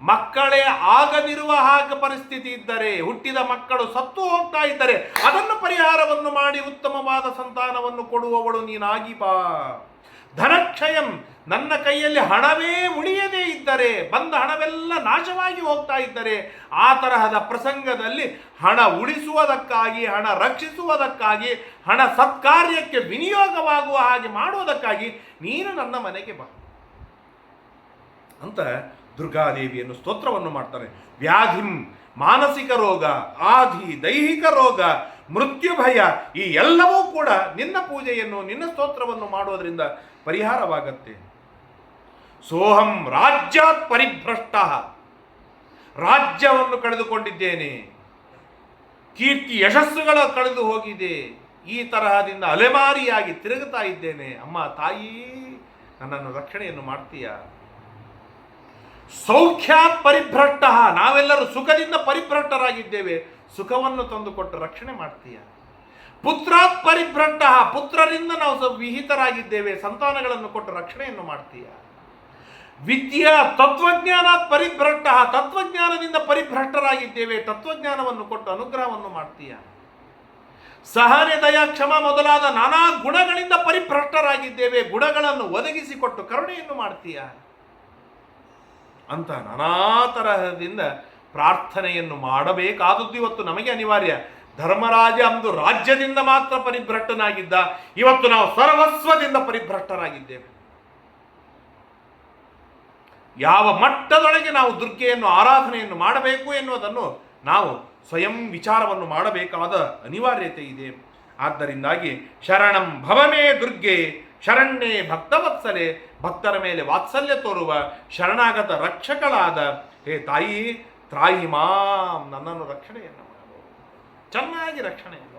ಮಕ್ಕಳೇ, ಆಗದಿರುವ ಹಾಗೆ ಪರಿಸ್ಥಿತಿ ಇದ್ದರೆ, ಹುಟ್ಟಿದ ಮಕ್ಕಳು ಸತ್ತು ಹೋಗ್ತಾ ಇದ್ದರೆ, ಅದನ್ನು ಪರಿಹಾರವನ್ನು ಮಾಡಿ ಉತ್ತಮವಾದ ಸಂತಾನವನ್ನು ಕೊಡುವವಳು ನೀನಾಗಿ ಬಾ. ಧನಕ್ಷಯಂ. ನನ್ನ ಕೈಯಲ್ಲಿ ಹಣವೇ ಉಳಿಯದೇ ಇದ್ದರೆ, ಬಂದ ಹಣವೆಲ್ಲ ನಾಶವಾಗಿ ಹೋಗ್ತಾ ಇದ್ದರೆ, ಆ ತರಹದ ಪ್ರಸಂಗದಲ್ಲಿ ಹಣ ಉಳಿಸುವುದಕ್ಕಾಗಿ, ಹಣ ರಕ್ಷಿಸುವುದಕ್ಕಾಗಿ, ಹಣ ಸತ್ಕಾರ್ಯಕ್ಕೆ ವಿನಿಯೋಗವಾಗುವ ಹಾಗೆ ಮಾಡುವುದಕ್ಕಾಗಿ ನೀನು ನನ್ನ ಮನೆಗೆ ಬಾ. ಅಂತ ದುರ್ಗಾದೇವಿಯನ್ನು ಸ್ತೋತ್ರವನ್ನು ಮಾಡ್ತಾರೆ. ವ್ಯಾಧಿಂ, ಮಾನಸಿಕ ರೋಗ, ಆಧಿ, ದೈಹಿಕ ರೋಗ, ಮೃತ್ಯು ಭಯ, ಈ ಎಲ್ಲವೂ ಕೂಡ ನಿನ್ನ ಪೂಜೆಯನ್ನು, ನಿನ್ನ ಸ್ತೋತ್ರವನ್ನು ಮಾಡೋದರಿಂದ ಪರಿಹಾರವಾಗತ್ತೆ. ಸೋಹಂ ರಾಜ್ಯಾತ್ ಪರಿಭ್ರಷ್ಟ. ರಾಜ್ಯವನ್ನು ಕಳೆದುಕೊಂಡಿದ್ದೇನೆ. ಕೀರ್ತಿ ಯಶಸ್ಸುಗಳ ಕಳೆದು ಹೋಗಿದೆ. ಈ ತರಹದಿಂದ ಅಲೆಮಾರಿಯಾಗಿ ತಿರುಗುತ್ತಾ ಇದ್ದೇನೆ. ಅಮ್ಮ, ತಾಯಿ, ನನ್ನನ್ನು ರಕ್ಷಣೆಯನ್ನು ಮಾಡ್ತೀಯ? ಸೌಖ್ಯಾತ್ ಪರಿಭ್ರಷ್ಟ. ನಾವೆಲ್ಲರೂ ಸುಖದಿಂದ ಪರಿಭ್ರಷ್ಟರಾಗಿದ್ದೇವೆ. ಸುಖವನ್ನು ತಂದುಕೊಟ್ಟು ರಕ್ಷಣೆ ಮಾಡ್ತೀಯ? ಪುತ್ರಾತ್ ಪರಿಭ್ರಷ್ಟ. ಪುತ್ರರಿಂದ ನಾವು ವಿಹಿತರಾಗಿದ್ದೇವೆ ಸಂತಾನಗಳನ್ನು ಕೊಟ್ಟು ರಕ್ಷಣೆಯನ್ನು ಮಾಡ್ತೀಯ? ವಿದ್ಯಾ ತತ್ವಜ್ಞಾನ ಪರಿಭ್ರಷ್ಟ ತತ್ವಜ್ಞಾನದಿಂದ ಪರಿಭ್ರಷ್ಟರಾಗಿದ್ದೇವೆ, ತತ್ವಜ್ಞಾನವನ್ನು ಕೊಟ್ಟು ಅನುಗ್ರಹವನ್ನು ಮಾಡ್ತೀಯ? ಸಹನೆ, ದಯ, ಕ್ಷಮ ಮೊದಲಾದ ನಾನಾ ಗುಣಗಳಿಂದ ಪರಿಭ್ರಷ್ಟರಾಗಿದ್ದೇವೆ, ಗುಣಗಳನ್ನು ಒದಗಿಸಿಕೊಟ್ಟು ಕರುಣೆಯನ್ನು ಮಾಡ್ತೀಯ? ಅಂತ ನಾನಾ ತರಹದಿಂದ ಪ್ರಾರ್ಥನೆಯನ್ನು ಮಾಡಬೇಕಾದದ್ದು ಇವತ್ತು ನಮಗೆ ಅನಿವಾರ್ಯ. ಧರ್ಮರಾಜ ಅಂದು ರಾಜ್ಯದಿಂದ ಮಾತ್ರ ಪರಿಭ್ರಷ್ಟನಾಗಿದ್ದ, ಇವತ್ತು ನಾವು ಸರ್ವಸ್ವದಿಂದ ಪರಿಭ್ರಷ್ಟರಾಗಿದ್ದೇವೆ. ಯಾವ ಮಟ್ಟದೊಳಗೆ ನಾವು ದುರ್ಗೆಯನ್ನು ಆರಾಧನೆಯನ್ನು ಮಾಡಬೇಕು ಎನ್ನುವುದನ್ನು ನಾವು ಸ್ವಯಂ ವಿಚಾರವನ್ನು ಮಾಡಬೇಕಾದ ಅನಿವಾರ್ಯತೆ ಇದೆ. ಆದ್ದರಿಂದಾಗಿ ಶರಣಂ ಭವಮೇ ದುರ್ಗೆ ಶರಣ್ಯೇ ಭಕ್ತವತ್ಸಲೆ, ಭಕ್ತರ ಮೇಲೆ ವಾತ್ಸಲ್ಯ ತೋರುವ ಶರಣಾಗತ ರಕ್ಷಕಳಾದ, ಹೇ ತಾಯಿ ತ್ರಾಯಿ ಮಾಂ, ನನ್ನನ್ನು ರಕ್ಷಣೆಯನ್ನು ಮಾಡು ಚೆನ್ನಾಗಿ ರಕ್ಷಣೆಯನ್ನು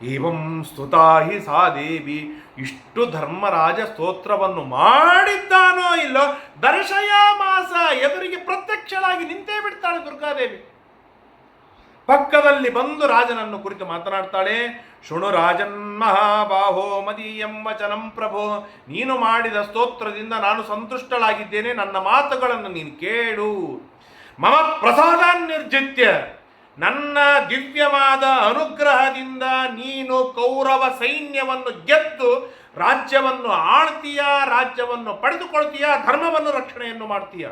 ಏವಂ ಸ್ತುತಾ ಹಿ ಸಾ ದೇವಿ. ಇಷ್ಟು ಧರ್ಮರಾಜ ಸ್ತೋತ್ರವನ್ನು ಮಾಡಿದ್ದಾನೋ ಇಲ್ಲೋ ದರ್ಶಯ ಮಾಸ ಎದುರಿಗೆ ಪ್ರತ್ಯಕ್ಷಳಾಗಿ ನಿಂತೇ ಬಿಡ್ತಾಳೆ ದುರ್ಗಾದೇವಿ. ಪಕ್ಕದಲ್ಲಿ ಬಂದು ರಾಜನನ್ನು ಕುರಿತು ಮಾತನಾಡ್ತಾಳೆ, ಶೃಣು ರಾಜನ್ ಮಹಾಬಾಹೋ ಮದೀಯಂ ವಚನಂ ಪ್ರಭೋ, ನೀನು ಮಾಡಿದ ಸ್ತೋತ್ರದಿಂದ ನಾನು ಸಂತುಷ್ಟಳಾಗಿದ್ದೇನೆ, ನನ್ನ ಮಾತುಗಳನ್ನು ನೀನು ಕೇಳು. ಮಮ ಪ್ರಸಾದ ನಿರ್ಜಿತ್ಯ ನನ್ನ ದಿವ್ಯವಾದ ಅನುಗ್ರಹದಿಂದ ನೀನು ಕೌರವ ಸೈನ್ಯವನ್ನು ಗೆದ್ದು ರಾಜ್ಯವನ್ನು ಆಳ್ತೀಯ, ರಾಜ್ಯವನ್ನು ಪಡೆದುಕೊಳ್ತೀಯ, ಧರ್ಮವನ್ನು ರಕ್ಷಣೆಯನ್ನು ಮಾಡ್ತೀಯ?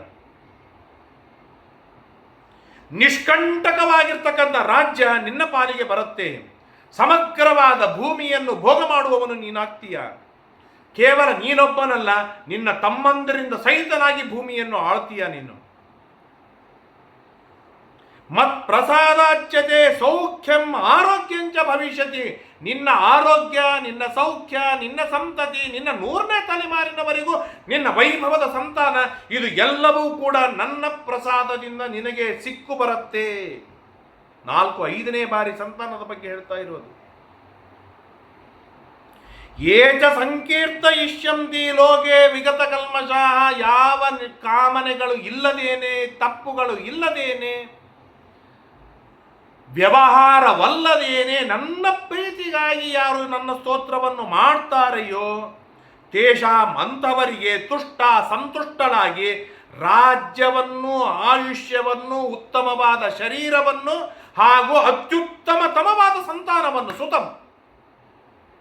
ನಿಷ್ಕಂಟಕವಾಗಿರ್ತಕ್ಕಂಥ ರಾಜ್ಯ ನಿನ್ನ ಪಾಲಿಗೆ ಬರುತ್ತೆ. ಸಮಗ್ರವಾದ ಭೂಮಿಯನ್ನು ಭೋಗ ಮಾಡುವವನು ನೀನಾಗ್ತೀಯ? ಕೇವಲ ನೀನೊಬ್ಬನಲ್ಲ, ನಿನ್ನ ತಮ್ಮಂದರಿಂದ ಸಹಿತನಾಗಿ ಭೂಮಿಯನ್ನು ಆಳ್ತೀಯ ನೀನು? ಮತ್ ಪ್ರಸಾದಾಚ್ಯತೆ ಸೌಖ್ಯಂ ಆರೋಗ್ಯಂಚ ಭವಿಷ್ಯತಿ. ನಿನ್ನ ಆರೋಗ್ಯ, ನಿನ್ನ ಸೌಖ್ಯ, ನಿನ್ನ ಸಂತತಿ, ನಿನ್ನ ನೂರನೇ ತಲೆಮಾರಿನವರೆಗೂ ನಿನ್ನ ವೈಭವದ ಸಂತಾನ. ಇದು ಎಲ್ಲವೂ ಕೂಡ ನನ್ನ ಪ್ರಸಾದದಿಂದ ನಿನಗೆ ಸಿಕ್ಕು ಬರುತ್ತೆ. ನಾಲ್ಕು, ಐದನೇ ಬಾರಿ ಸಂತಾನದ ಬಗ್ಗೆ ಹೇಳ್ತಾ ಇರೋದು. ಏಚ ಸಂಕೀರ್ತ ಇಷ್ಯಂತಿ ಲೋಕೆ ವಿಗತ ಕಲ್ಮಶಾಹ ಯಾವ ಕಾಮನೆಗಳು ಇಲ್ಲದೇನೆ, ತಪ್ಪುಗಳು ಇಲ್ಲದೇನೆ ವ್ಯವಹಾರವಲ್ಲದೇನೆ ನನ್ನ ಪ್ರೀತಿಗಾಗಿ ಯಾರು ನನ್ನ ಸ್ತೋತ್ರವನ್ನು ಮಾಡ್ತಾರೆಯೋ, ತೇಷಾಂ ಅಂಥವರಿಗೆ ತುಷ್ಟ ಸಂತುಷ್ಟನಾಗಿ ರಾಜ್ಯವನ್ನು, ಆಯುಷ್ಯವನ್ನು, ಉತ್ತಮವಾದ ಶರೀರವನ್ನು ಹಾಗೂ ಅತ್ಯುತ್ತಮತಮವಾದ ಸಂತಾನವನ್ನು ಸುತಂ.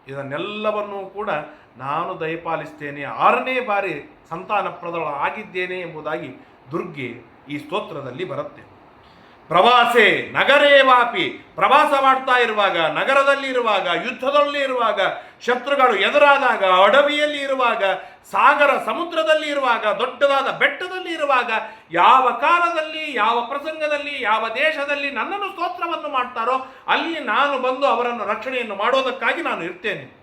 ಇದನ್ನೆಲ್ಲವನ್ನೂ ಕೂಡ ನಾನು ದಯಪಾಲಿಸ್ತೇನೆ. ಆರನೇ ಬಾರಿ ಸಂತಾನ ಪ್ರದಳ ಆಗಿದ್ದೇನೆ ಎಂಬುದಾಗಿ ದುರ್ಗೆ ಈ ಸ್ತೋತ್ರದಲ್ಲಿ ಬರುತ್ತೆ. ಪ್ರವಾಸೆ ನಗರೇ ವಾಪಿ. ಪ್ರವಾಸ ಮಾಡ್ತಾ ಇರುವಾಗ, ನಗರದಲ್ಲಿ ಇರುವಾಗ, ಯುದ್ಧದಲ್ಲಿ ಇರುವಾಗ, ಶತ್ರುಗಳು ಎದುರಾದಾಗ, ಅಡವಿಯಲ್ಲಿ ಇರುವಾಗ, ಸಾಗರ ಸಮುದ್ರದಲ್ಲಿ ಇರುವಾಗ, ದೊಡ್ಡದಾದ ಬೆಟ್ಟದಲ್ಲಿ ಇರುವಾಗ, ಯಾವ ಕಾಲದಲ್ಲಿ, ಯಾವ ಪ್ರಸಂಗದಲ್ಲಿ, ಯಾವ ದೇಶದಲ್ಲಿ ನನ್ನನ್ನು ಸ್ತೋತ್ರವನ್ನು ಮಾಡ್ತಾರೋ, ಅಲ್ಲಿ ನಾನು ಬಂದು ಅವರನ್ನು ರಕ್ಷಣೆಯನ್ನು ಮಾಡೋದಕ್ಕಾಗಿ ನಾನು ಇರ್ತೇನೆ.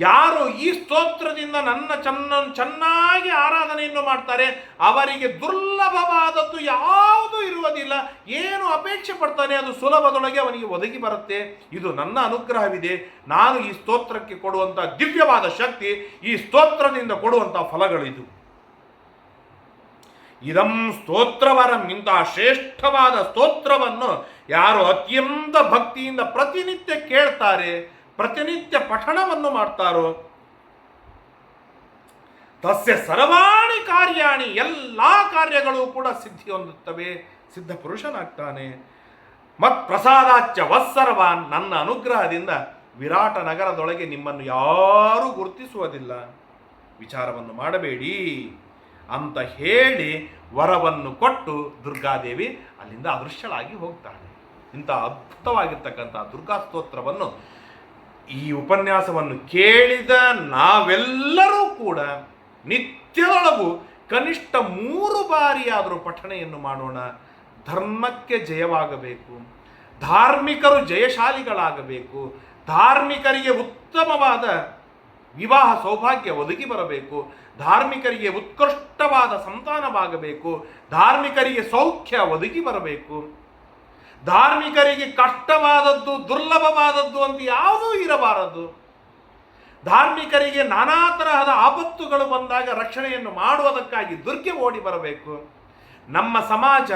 ಯಾರು ಈ ಸ್ತೋತ್ರದಿಂದ ನನ್ನ ಚೆನ್ನ, ಚೆನ್ನಾಗಿ ಆರಾಧನೆಯನ್ನು ಮಾಡ್ತಾರೆ, ಅವರಿಗೆ ದುರ್ಲಭವಾದದ್ದು ಯಾವುದೂ ಇರುವುದಿಲ್ಲ. ಏನು ಅಪೇಕ್ಷೆ ಪಡ್ತಾನೆ ಅದು ಸುಲಭದೊಳಗೆ ಅವನಿಗೆ ಒದಗಿ ಬರುತ್ತೆ. ಇದು ನನ್ನ ಅನುಗ್ರಹವಿದೆ. ನಾನು ಈ ಸ್ತೋತ್ರಕ್ಕೆ ಕೊಡುವಂಥ ದಿವ್ಯವಾದ ಶಕ್ತಿ, ಈ ಸ್ತೋತ್ರದಿಂದ ಕೊಡುವಂಥ ಫಲಗಳಿದು. ಇದಂ ಸ್ತೋತ್ರವರಂ, ಇಂತಹ ಶ್ರೇಷ್ಠವಾದ ಸ್ತೋತ್ರವನ್ನು ಯಾರು ಅತ್ಯಂತ ಭಕ್ತಿಯಿಂದ ಪ್ರತಿನಿತ್ಯ ಕೇಳ್ತಾರೆ ಪ್ರತಿನಿತ್ಯ ಪಠಣವನ್ನು ಮಾಡ್ತಾರೋ? ತಸ್ಯ ಸರ್ವಾಣಿ ಕಾರ್ಯಾಣಿ ಎಲ್ಲ ಕಾರ್ಯಗಳು ಕೂಡ ಸಿದ್ಧಿ ಹೊಂದುತ್ತವೆ ಸಿದ್ಧ ಪುರುಷನಾಗ್ತಾನೆ. ಮತ್ ಪ್ರಸಾದಾಚ್ಯ ವತ್ಸರ್ವಾನ್ ನನ್ನ ಅನುಗ್ರಹದಿಂದ ವಿರಾಟ ನಗರದೊಳಗೆ ನಿಮ್ಮನ್ನು ಯಾರೂ ಗುರುತಿಸುವುದಿಲ್ಲ. ವಿಚಾರವನ್ನು ಮಾಡಬೇಡಿ. ಅಂತ ಹೇಳಿ ವರವನ್ನು ಕೊಟ್ಟು ದುರ್ಗಾದೇವಿ ಅಲ್ಲಿಂದ ಅದೃಶ್ಯಳಾಗಿ ಹೋಗ್ತಾಳೆ. ಇಂಥ ಅದ್ಭುತವಾಗಿರ್ತಕ್ಕಂಥ ದುರ್ಗಾ ಸ್ತೋತ್ರವನ್ನು ಈ ಉಪನ್ಯಾಸವನ್ನು ಕೇಳಿದ ನಾವೆಲ್ಲರೂ ಕೂಡ ನಿತ್ಯದೊಳಗು ಕನಿಷ್ಠ ಮೂರು ಬಾರಿಯಾದರೂ ಪಠಣೆಯನ್ನು ಮಾಡೋಣ. ಧರ್ಮಕ್ಕೆ ಜಯವಾಗಬೇಕು. ಧಾರ್ಮಿಕರು ಜಯಶಾಲಿಗಳಾಗಬೇಕು. ಧಾರ್ಮಿಕರಿಗೆ ಉತ್ತಮವಾದ ವಿವಾಹ ಸೌಭಾಗ್ಯ ಒದಗಿ ಬರಬೇಕು. ಧಾರ್ಮಿಕರಿಗೆ ಉತ್ಕೃಷ್ಟವಾದ ಸಂತಾನವಾಗಬೇಕು. ಧಾರ್ಮಿಕರಿಗೆ ಸೌಖ್ಯ ಒದಗಿ ಬರಬೇಕು. ಧಾರ್ಮಿಕರಿಗೆ ಕಷ್ಟವಾದದ್ದು, ದುರ್ಲಭವಾದದ್ದು ಅಂತ ಯಾವುದೂ ಇರಬಾರದು. ಧಾರ್ಮಿಕರಿಗೆ ನಾನಾ ತರಹದ ಆಪತ್ತುಗಳು ಬಂದಾಗ ರಕ್ಷಣೆಯನ್ನು ಮಾಡುವುದಕ್ಕಾಗಿ ದುರ್ಗೆ ಓಡಿ ಬರಬೇಕು. ನಮ್ಮ ಸಮಾಜ,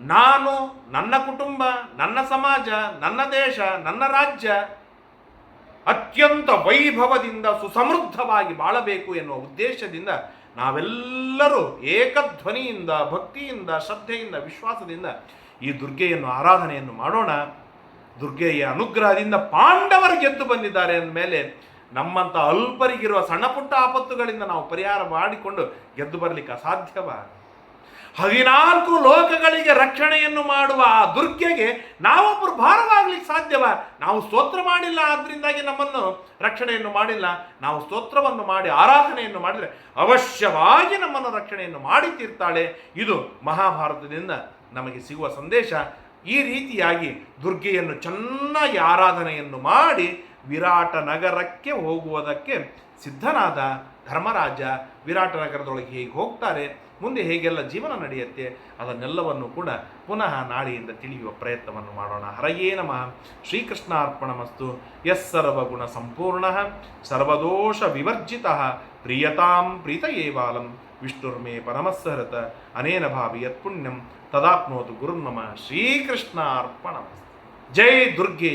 ನಾನು, ನನ್ನ ಕುಟುಂಬ, ನನ್ನ ಸಮಾಜ, ನನ್ನ ದೇಶ, ನನ್ನ ರಾಜ್ಯ ಅತ್ಯಂತ ವೈಭವದಿಂದ ಸುಸಮೃದ್ಧವಾಗಿ ಬಾಳಬೇಕು ಎನ್ನುವ ಉದ್ದೇಶದಿಂದ ನಾವೆಲ್ಲರೂ ಏಕಧ್ವನಿಯಿಂದ, ಭಕ್ತಿಯಿಂದ, ಶ್ರದ್ಧೆಯಿಂದ, ವಿಶ್ವಾಸದಿಂದ ಈ ದುರ್ಗೆಯನ್ನು ಆರಾಧನೆಯನ್ನು ಮಾಡೋಣ. ದುರ್ಗೆಯ ಅನುಗ್ರಹದಿಂದ ಪಾಂಡವರು ಗೆದ್ದು ಬಂದಿದ್ದಾರೆ ಅಂದಮೇಲೆ ನಮ್ಮಂಥ ಅಲ್ಪರಿಗಿರುವ ಸಣ್ಣ ಪುಟ್ಟ ಆಪತ್ತುಗಳಿಂದ ನಾವು ಪರಿಹಾರ ಮಾಡಿಕೊಂಡು ಗೆದ್ದು ಬರಲಿಕ್ಕೆ ಅಸಾಧ್ಯವ? ಹದಿನಾಲ್ಕು ಲೋಕಗಳಿಗೆ ರಕ್ಷಣೆಯನ್ನು ಮಾಡುವ ಆ ದುರ್ಗೆಗೆ ನಾವೊಬ್ಬರು ಭಾರವಾಗ್ಲಿಕ್ಕೆ ಸಾಧ್ಯವ? ನಾವು ಸ್ತೋತ್ರ ಮಾಡಿಲ್ಲ, ಆದ್ದರಿಂದಾಗಿ ನಮ್ಮನ್ನು ರಕ್ಷಣೆಯನ್ನು ಮಾಡಿಲ್ಲ. ನಾವು ಸ್ತೋತ್ರವನ್ನು ಮಾಡಿ, ಆರಾಧನೆಯನ್ನು ಮಾಡಿದರೆ ಅವಶ್ಯವಾಗಿ ನಮ್ಮನ್ನು ರಕ್ಷಣೆಯನ್ನು ಮಾಡಿ ತೀರ್ತಾಳೆ. ಇದು ಮಹಾಭಾರತದಿಂದ ನಮಗೆ ಸಿಗುವ ಸಂದೇಶ ಈ ರೀತಿಯಾಗಿ ದುರ್ಗೆಯನ್ನು ಚೆನ್ನಾಗಿ ಆರಾಧನೆಯನ್ನು ಮಾಡಿ ವಿರಾಟ ನಗರಕ್ಕೆ ಹೋಗುವುದಕ್ಕೆ ಸಿದ್ಧನಾದ ಧರ್ಮರಾಜ ವಿರಾಟ ನಗರದೊಳಗೆ ಹೇಗೆ ಹೋಗ್ತಾರೆ, ಮುಂದೆ ಹೇಗೆಲ್ಲ ಜೀವನ ನಡೆಯುತ್ತೆ, ಅದನ್ನೆಲ್ಲವನ್ನು ಕೂಡ ಪುನಃ ನಾಳೆಯಿಂದ ತಿಳಿಯುವ ಪ್ರಯತ್ನವನ್ನು ಮಾಡೋಣ. ಹರಯೇ ನಮಃ. ಶ್ರೀಕೃಷ್ಣಾರ್ಪಣಮಸ್ತು. ಯಸ್ಸರ್ವಗುಣ ಸಂಪೂರ್ಣ. ಸರ್ವದೋಷ ವಿವರ್ಜಿತ. ಪ್ರಿಯತಾಂ ಪ್ರೀತಯೇವಾಲಂ ವಿಷ್ಣುರ್ಮೇ ಪರಮಸ್ಸಹೃತ. ಅನೇನ ಭಾವಿ ಯತ್ಪುಣ್ಯಂ తదాప్నోతు గురుర్నమ శ్రీకృష్ణ అర్పణ జై దుర్గే